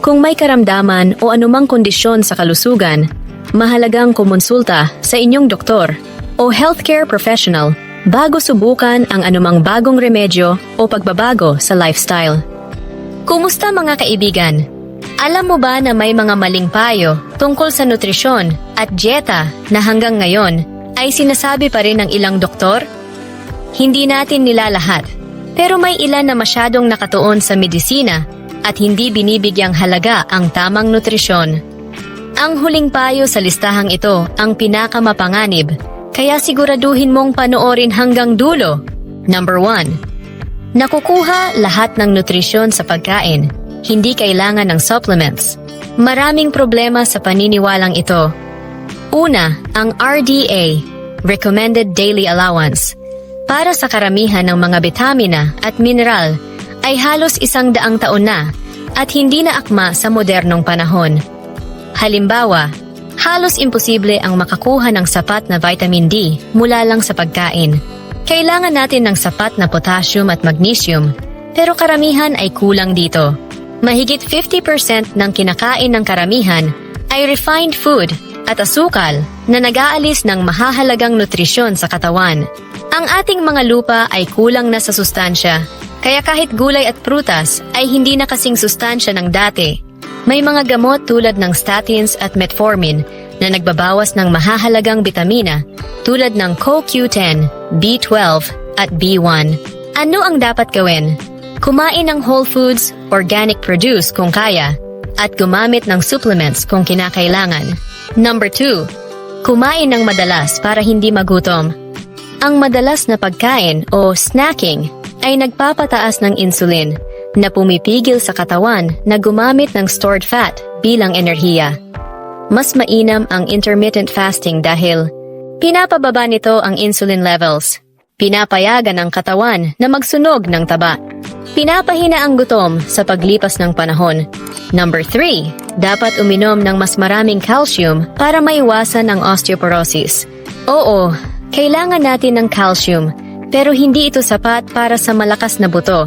Kung may karamdaman o anumang kondisyon sa kalusugan, mahalagang kumonsulta sa inyong doktor o healthcare professional bago subukan ang anumang bagong remedyo o pagbabago sa lifestyle. Kumusta mga kaibigan? Alam mo ba na may mga maling payo tungkol sa nutrisyon at dieta na hanggang ngayon ay sinasabi pa rin ng ilang doktor? Hindi natin nilalahat, pero may ilan na masyadong nakatuon sa medisina at hindi binibigyang halaga ang tamang nutrisyon. Ang huling payo sa listahang ito ang pinakamapanganib, kaya siguraduhin mong panoorin hanggang dulo. Number 1. Nakukuha lahat ng nutrisyon sa pagkain, hindi kailangan ng supplements. Maraming problema sa paniniwalang ito. Una, ang RDA, Recommended Daily Allowance. Para sa karamihan ng mga bitamina at mineral, ay halos isang daang taon na at hindi na akma sa modernong panahon. Halimbawa, halos imposible ang makakuha ng sapat na vitamin D mula lang sa pagkain. Kailangan natin ng sapat na potassium at magnesium, pero karamihan ay kulang dito. Mahigit 50% ng kinakain ng karamihan ay refined food at asukal na nag-aalis ng mahahalagang nutrisyon sa katawan. Ang ating mga lupa ay kulang na sa sustansya, kaya kahit gulay at prutas ay hindi na kasing sustansya ng dati. May mga gamot tulad ng statins at metformin na nagbabawas ng mahahalagang bitamina tulad ng CoQ10, B12 at B1. Ano ang dapat gawin? Kumain ng whole foods, organic produce kung kaya, at gumamit ng supplements kung kinakailangan. Number 2. Kumain ng madalas para hindi magutom. Ang madalas na pagkain o snacking ay nagpapataas ng insulin na pumipigil sa katawan na gumamit ng stored fat bilang enerhiya. Mas mainam ang intermittent fasting dahil pinapababa nito ang insulin levels. Pinapayagan ang katawan na magsunog ng taba. Pinapahina ang gutom sa paglipas ng panahon. Number 3. Dapat uminom ng mas maraming calcium para maiwasan ang osteoporosis. Oo, kailangan natin ng calcium, pero hindi ito sapat para sa malakas na buto.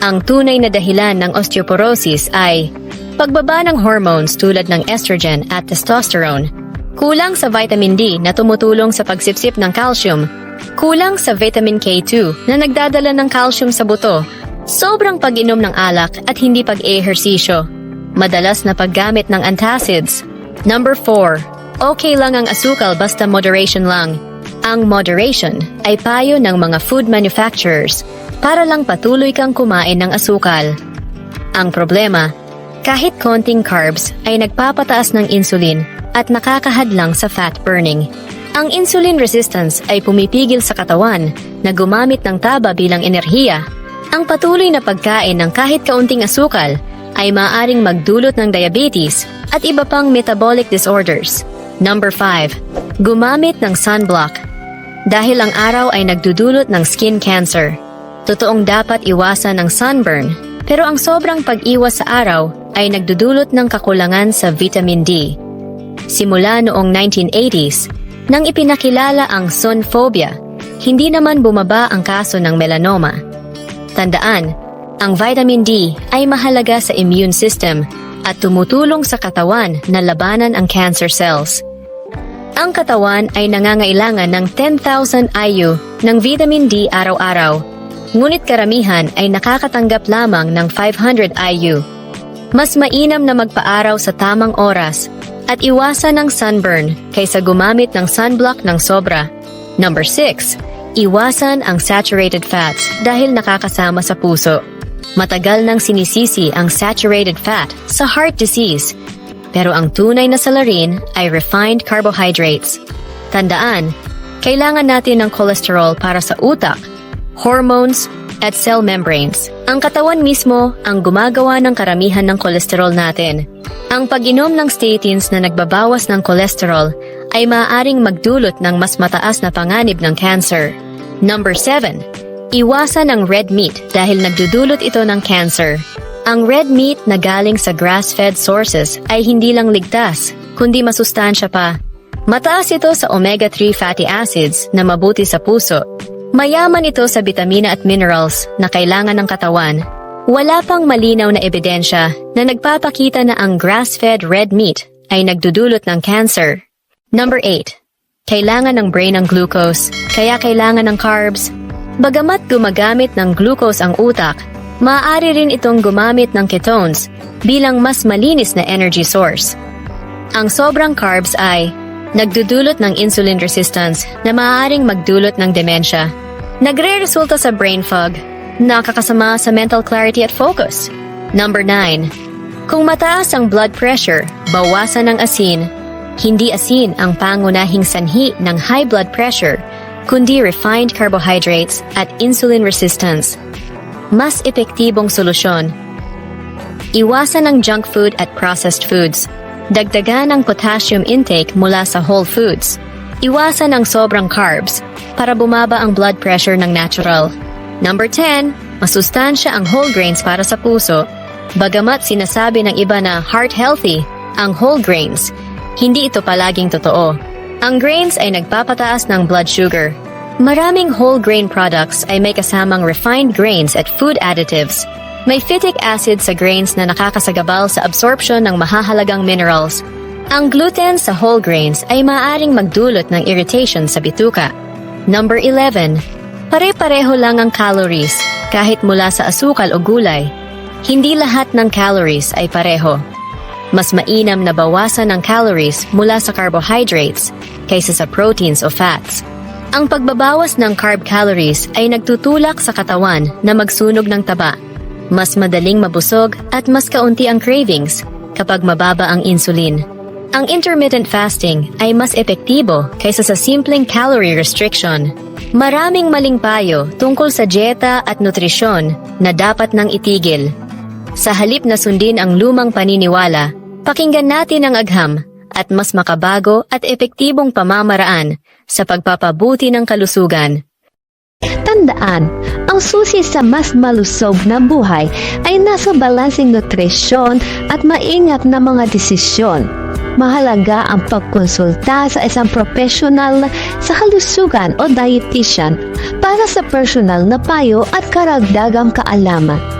Ang tunay na dahilan ng osteoporosis ay pagbaba ng hormones tulad ng estrogen at testosterone, kulang sa vitamin D na tumutulong sa pagsipsip ng calcium, kulang sa vitamin K2 na nagdadala ng calcium sa buto, sobrang pag-inom ng alak at hindi pag-ehersisyo, madalas na paggamit ng antacids. Number 4. Okay lang ang asukal basta moderation lang. Ang moderation ay payo ng mga food manufacturers para lang patuloy kang kumain ng asukal. Ang problema, kahit konting carbs ay nagpapataas ng insulin at nakakahadlang sa fat burning. Ang insulin resistance ay pumipigil sa katawan na gumamit ng taba bilang enerhiya. Ang patuloy na pagkain ng kahit kaunting asukal ay maaring magdulot ng diabetes at iba pang metabolic disorders. Number 5. Gumamit ng sunblock. Dahil ang araw ay nagdudulot ng skin cancer. Totoong dapat iwasan ang sunburn, pero ang sobrang pag-iwas sa araw ay nagdudulot ng kakulangan sa vitamin D. Simula noong 1980s, nang ipinakilala ang sun phobia, hindi naman bumaba ang kaso ng melanoma. Tandaan, ang vitamin D ay mahalaga sa immune system at tumutulong sa katawan na labanan ang cancer cells. Ang katawan ay nangangailangan ng 10,000 IU ng vitamin D araw-araw, ngunit karamihan ay nakakatanggap lamang ng 500 IU. Mas mainam na magpaaraw sa tamang oras at iwasan ng sunburn kaysa gumamit ng sunblock ng sobra. Number 6. Iwasan ang saturated fats dahil nakakasama sa puso. Matagal nang sinisisi ang saturated fat sa heart disease pero ang tunay na salarin ay refined carbohydrates. Tandaan, kailangan natin ng cholesterol para sa utak, hormones, at cell membranes. Ang katawan mismo ang gumagawa ng karamihan ng kolesterol natin. Ang pag-inom ng statins na nagbabawas ng kolesterol ay maaaring magdulot ng mas mataas na panganib ng cancer. Number 7. Iwasan ang red meat dahil nagdudulot ito ng cancer. Ang red meat na galing sa grass-fed sources ay hindi lang ligtas, kundi masustansya pa. Mataas ito sa omega-3 fatty acids na mabuti sa puso. Mayaman ito sa bitamina at minerals na kailangan ng katawan. Wala pang malinaw na ebidensya na nagpapakita na ang grass-fed red meat ay nagdudulot ng cancer. Number 8. Kailangan ng brain ng glucose, kaya kailangan ng carbs. Bagamat gumagamit ng glucose ang utak, maaari rin itong gumamit ng ketones bilang mas malinis na energy source. Ang sobrang carbs ay nagdudulot ng insulin resistance na maaaring magdulot ng demensya. Nagre-resulta sa brain fog, nakakasama sa mental clarity at focus. Number 9. Kung mataas ang blood pressure, bawasan ng asin. Hindi asin ang pangunahing sanhi ng high blood pressure, kundi refined carbohydrates at insulin resistance. Mas epektibong solusyon Iwasan ang junk food at processed foods. Dagdagan ang potassium intake mula sa whole foods. Iwasan ang sobrang carbs para bumaba ang blood pressure ng natural. Number 10, masustansya ang whole grains para sa puso. Bagamat sinasabi ng iba na heart healthy ang whole grains, hindi ito palaging totoo. Ang grains ay nagpapataas ng blood sugar. Maraming whole grain products ay may kasamang refined grains at food additives may phytic acid sa grains na nakakasagabal sa absorption ng mahahalagang minerals. Ang gluten sa whole grains ay maaaring magdulot ng irritation sa bituka. Number 11. Pare-pareho lang ang calories kahit mula sa asukal o gulay. Hindi lahat ng calories ay pareho. Mas mainam na bawasan ang calories mula sa carbohydrates kaysa sa proteins o fats. Ang pagbabawas ng carb calories ay nagtutulak sa katawan na magsunog ng taba mas madaling mabusog at mas kaunti ang cravings kapag mababa ang insulin. Ang intermittent fasting ay mas epektibo kaysa sa simpleng calorie restriction. Maraming maling payo tungkol sa dieta at nutrisyon na dapat nang itigil. Sa halip na sundin ang lumang paniniwala, pakinggan natin ang agham at mas makabago at epektibong pamamaraan sa pagpapabuti ng kalusugan. Tandaan, ang susi sa mas malusog na buhay ay nasa balansing nutrisyon at maingat na mga desisyon. Mahalaga ang pagkonsulta sa isang profesional sa kalusugan o dietitian para sa personal na payo at karagdagang kaalaman.